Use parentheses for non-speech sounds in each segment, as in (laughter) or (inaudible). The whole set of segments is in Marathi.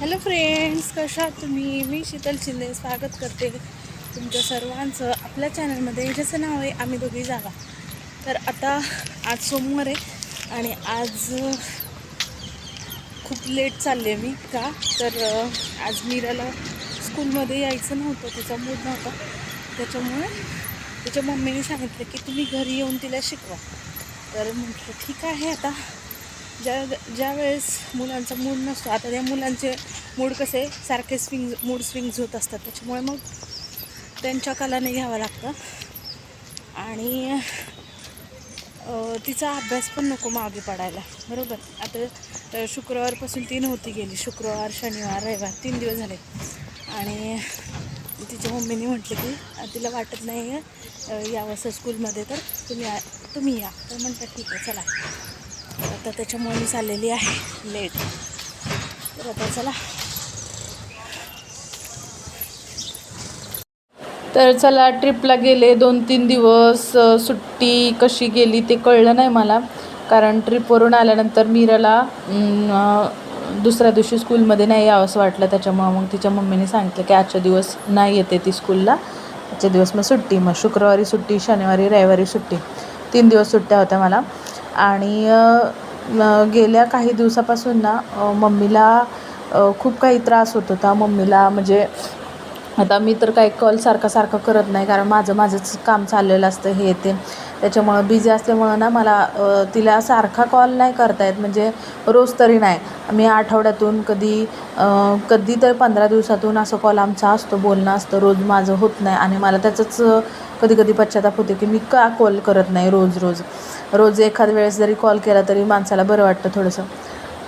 हॅलो फ्रेंड्स कशा आहात तुम्ही? मी शीतल शिंदे स्वागत करते तुमच्या सर्वांचं आपल्या चॅनलमध्ये. ज्याचं नाव आहे आम्ही दोघी जागा. तर आता आज सोमवार आहे आणि आज खूप लेट चालले मी का? तर आज मीराला स्कूलमध्ये यायचं नव्हतं तिचा मूड नव्हता. त्याच्यामुळे तिच्या मम्मीने सांगितलं की तुम्ही घरी येऊन तिला शिकवा. तर म्हटलं ठीक आहे आता. ज्या ज्या वेळेस मुलांचा मूड नसतो आता त्या मुलांचे मूड कसे सारखे स्विंग मूड स्विंग्स होत असतात. त्याच्यामुळे मग त्यांच्या कलाने घ्यावं लागतं. आणि तिचा अभ्यास पण नको मागे पडायला. बरोबर? आता शुक्रवारपासून ती नव्हती गेली. शुक्रवार शनिवार रविवार तीन दिवस झाले. आणि तिच्या मम्मीने म्हटलं की तिला वाटत नाही आहे यावं स्कूलमध्ये तर तुम्ही या तुम्ही या. तर म्हणतात ठीक आहे चला. आता त्याच्यामुळे मी चाललेली आहे. लेट तर आता चला. तर चला ट्रिपला गेले दोन तीन दिवस सुट्टी कशी गेली ते कळलं नाही मला. कारण ट्रिपवरून आल्यानंतर मीराला दुसऱ्या दिवशी स्कूलमध्ये नाही यावंसं वाटलं. त्याच्यामुळं मग तिच्या मम्मीने सांगितलं की आजच्या दिवस नाही येते ती स्कूलला आजच्या दिवस मग सुट्टी. मग शुक्रवारी सुट्टी शनिवारी रविवारी सुट्टी. तीन दिवस सुट्ट्या होत्या मला. आणि गेल्या काही दिवसापासून ना मम्मीला खूप काही त्रास होत होता. मम्मीला म्हणजे आता मी तर काही कॉल सारखा सारखा करत नाही कारण माझं माझंच काम चाललेलं असतं हे ते. त्याच्यामुळं बिझी असल्यामुळं ना मला तिला सारखा कॉल नाही करता येत. म्हणजे रोज तरी नाही. मी आठवड्यातून कधी कधी तर पंधरा दिवसातून असं कॉल आमचा असतो बोलणं असतं. रोज माझं होत नाही आणि मला त्याचंच कधी कधी पश्चाताप होते की मी का कॉल करत नाही रोज रोज? रोज एखाद वेळेस जरी कॉल केला तरी माणसाला बरं वाटतं थोडंसं.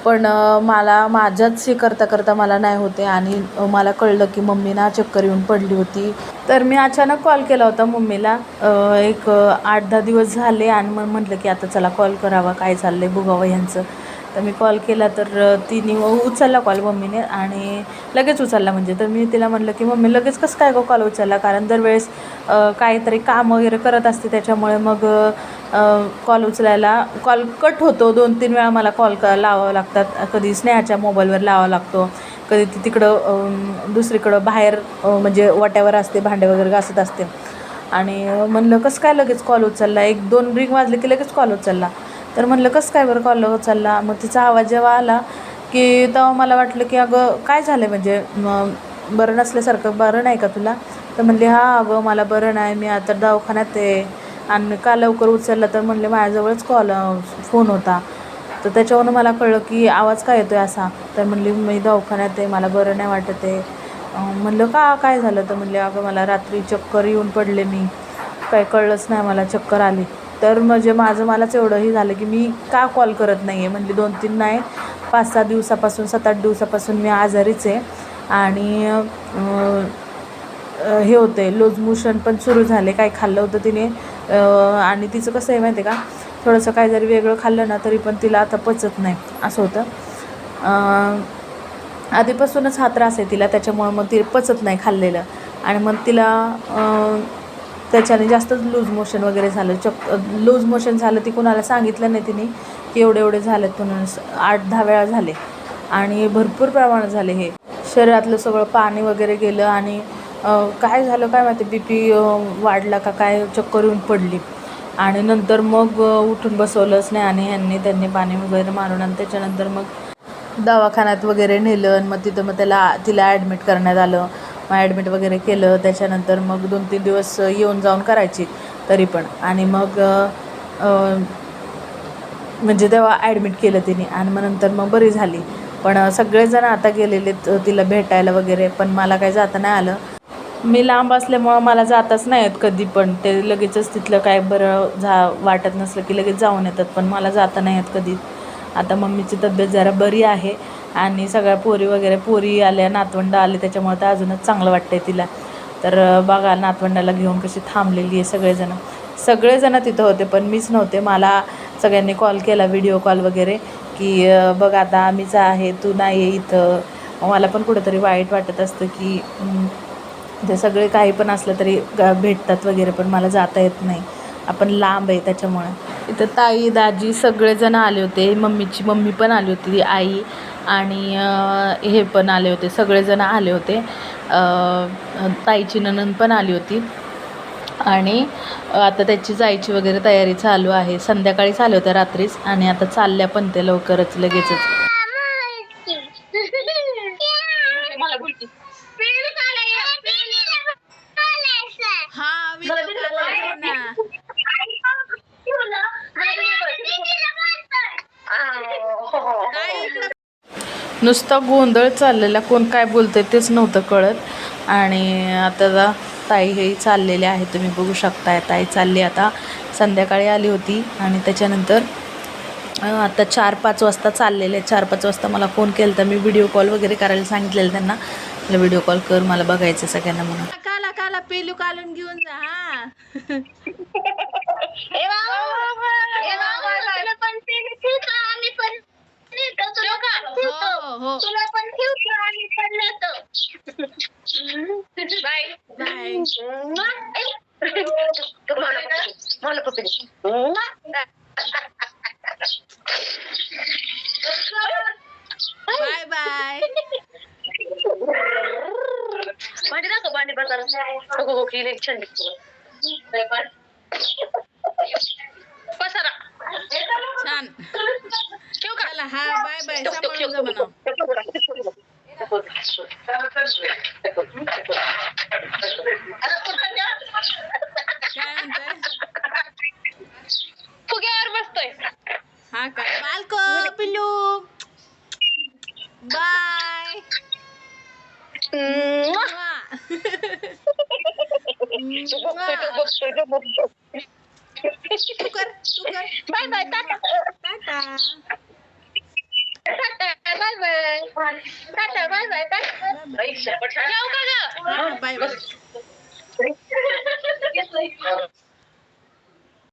पण मला माझ्याच हे करता करता मला नाही होते आणि मला कळलं की मम्मी ना चक्कर येऊन पडली होती. तर मी अचानक कॉल केला होता मम्मीला. एक आठ दहा दिवस झाले आणि मग म्हटलं की आता चला कॉल करावा काय चाललं आहे बघावं ह्यांचं. तर मी कॉल केला तर तिने उचलला कॉल मम्मीने आणि लगेच उचलला म्हणजे. तर मी तिला म्हटलं की मम्मी लगेच कसं काय गो कॉल उचलला? कारण दरवेळेस काहीतरी काम वगैरे करत असते त्याच्यामुळे मग कॉल उचलायला कॉल कट होतो. दोन तीन वेळा मला कॉल क लावावं लागतात. कधी स्नेहाच्या मोबाईलवर लावावा लागतो. कधी ती तिकडं दुसरीकडं बाहेर म्हणजे वाट्यावर असते भांडे वगैरे घासत असते. आणि म्हणलं कसं काय लगेच कॉल उचलला? एक दोन रिंग वाजले की लगेच कॉल उचलला? तर म्हणलं कसं काय बरं कॉल उचलला मग तिचा आवाज जेव्हा आला की तेव्हा मला वाटलं की अगं काय झालं? म्हणजे बरं नसल्यासारखं बरं नाही का तुला? तर म्हणले हां अगं मला बरं नाही. मी आता दवाखान्यात आहे आणि का लवकर उचलला? तर म्हणले माझ्याजवळच कॉल फोन होता. तर त्याच्यावरून मला कळलं की आवाज काय येतो आहे असा? तर म्हणली मी दवाखान्यात आहे. मला बरं नाही वाटत आहे. म्हणलं का काय झालं? तर म्हणले अगं मला रात्री चक्कर येऊन पडले मी. काय कळलंच नाही. मला चक्कर आली. तर म्हणजे माझं मलाच एवढंही झालं की मी का कॉल करत नाही आहे म्हणजे दोन तीन नाही पाच सहा दिवसापासून सात आठ दिवसापासून मी आजारीच आहे. आणि हे होते लूज मोशन पण सुरू झाले काय खाल्लं होतं तिने आणि तिचं कसं आहे माहिती आहे का? थोडंसं काय जरी वेगळं खाल्लं ना तरी पण तिला आता पचत नाही असं होतं. आधीपासूनच हा त्रास आहे तिला त्याच्यामुळं मग ती पचत नाही खाल्लेलं. आणि मग तिला त्याच्याने जास्तच लूज मोशन वगैरे झालं. चक लूज मोशन झालं ती कुणाला सांगितलं नाही तिने की एवढे एवढे झालेत म्हणून आठ दहा वेळा झाले. आणि भरपूर प्रमाणात झाले हे. शरीरातलं सगळं पाणी वगैरे गेलं आणि काय झालं काय माहिती बी पी वाढला का काय चक्कर येऊन पडली. आणि नंतर मग उठून बसवलंच नाही आणि ह्यांनी त्यांनी पाणी वगैरे मारून आणि त्याच्यानंतर मग दवाखान्यात वगैरे नेलं आणि मग तिथं मग त्याला तिला ॲडमिट करण्यात आलं. मग ॲडमिट वगैरे केलं त्याच्यानंतर मग दोन तीन दिवस येऊन जाऊन करायची तरी पण. आणि मग म्हणजे तेव्हा ॲडमिट केलं तिने आणि मग नंतर मग बरी झाली. पण सगळेजण आता गेलेले तिला भेटायला वगैरे पण मला काही जाता नाही आलं. मी लांब असल्यामुळं मला जाताच नाही येत कधी पण. ते लगेचच तिथलं काय बरं झा वाटत नसलं की लगेच जाऊन येतात पण मला जाता नाही येत कधी. आता मम्मीची तब्येत जरा बरी आहे. आणि सगळ्या पोरी वगैरे पोरी आल्या नातवंड आले त्याच्यामुळे तर अजूनच चांगलं वाटतंय तिला. तर बघा नातवंडाला घेऊन कशी थांबलेली आहे सगळेजणं. सगळेजणं तिथं होते पण मीच नव्हते. मला सगळ्यांनी कॉल केला व्हिडिओ कॉल वगैरे की बघ आता आम्हीच आहे तू नाही आहे इथं. मला पण कुठंतरी वाईट वाटत असतं की ते सगळे काही पण असलं तरी भेटतात वगैरे पण मला जाता येत नाही. आपण लांब आहे त्याच्यामुळे. इथं ताई दाजी सगळेजण आले होते. मम्मीची मम्मी पण आली होती आई. आणि हे पण आले होते. सगळेजण आले होते. ताईची ननंद पण आली होती. आणि आता त्याची जायची वगैरे तयारी चालू आहे. संध्याकाळी चालू होत्या रात्रीच आणि आता चालल्या पण ते लवकरच लगेचच. नुसता गोंधळ चाललेला कोण काय बोलतंय तेच नव्हतं कळत. आणि आता जा ताई हे चाललेले आहे तुम्ही बघू शकताय ताई चालली आता. संध्याकाळी आली होती आणि त्याच्यानंतर आता चार पाच वाजता चाललेले चार पाच वाजता मला फोन केला तर मी व्हिडिओ कॉल वगैरे करायला सांगितलेलं त्यांना. मला व्हिडिओ कॉल कर मला बघायचं सगळ्यांना म्हणून. काला काला पेलू कालून घेऊन जा हा. (laughs) हो हो तुला पण ठेवतो आणि पण नेतो बाय बाय मला पप्पी बाय बाय भांडी दाखव भांडी बाजार हो हो ठेवू का चला हा बाय बाय ठेव, ठेव, सांभाळून जा म्हणा काय म्हणताय फुग्यावर बसतोय हा काय बालको पिल्लू बाय तू कर तू कर bye bye tata tata tata Tata, bye bye, bye. Baik, siapa? Jauh kakak. Bye bye.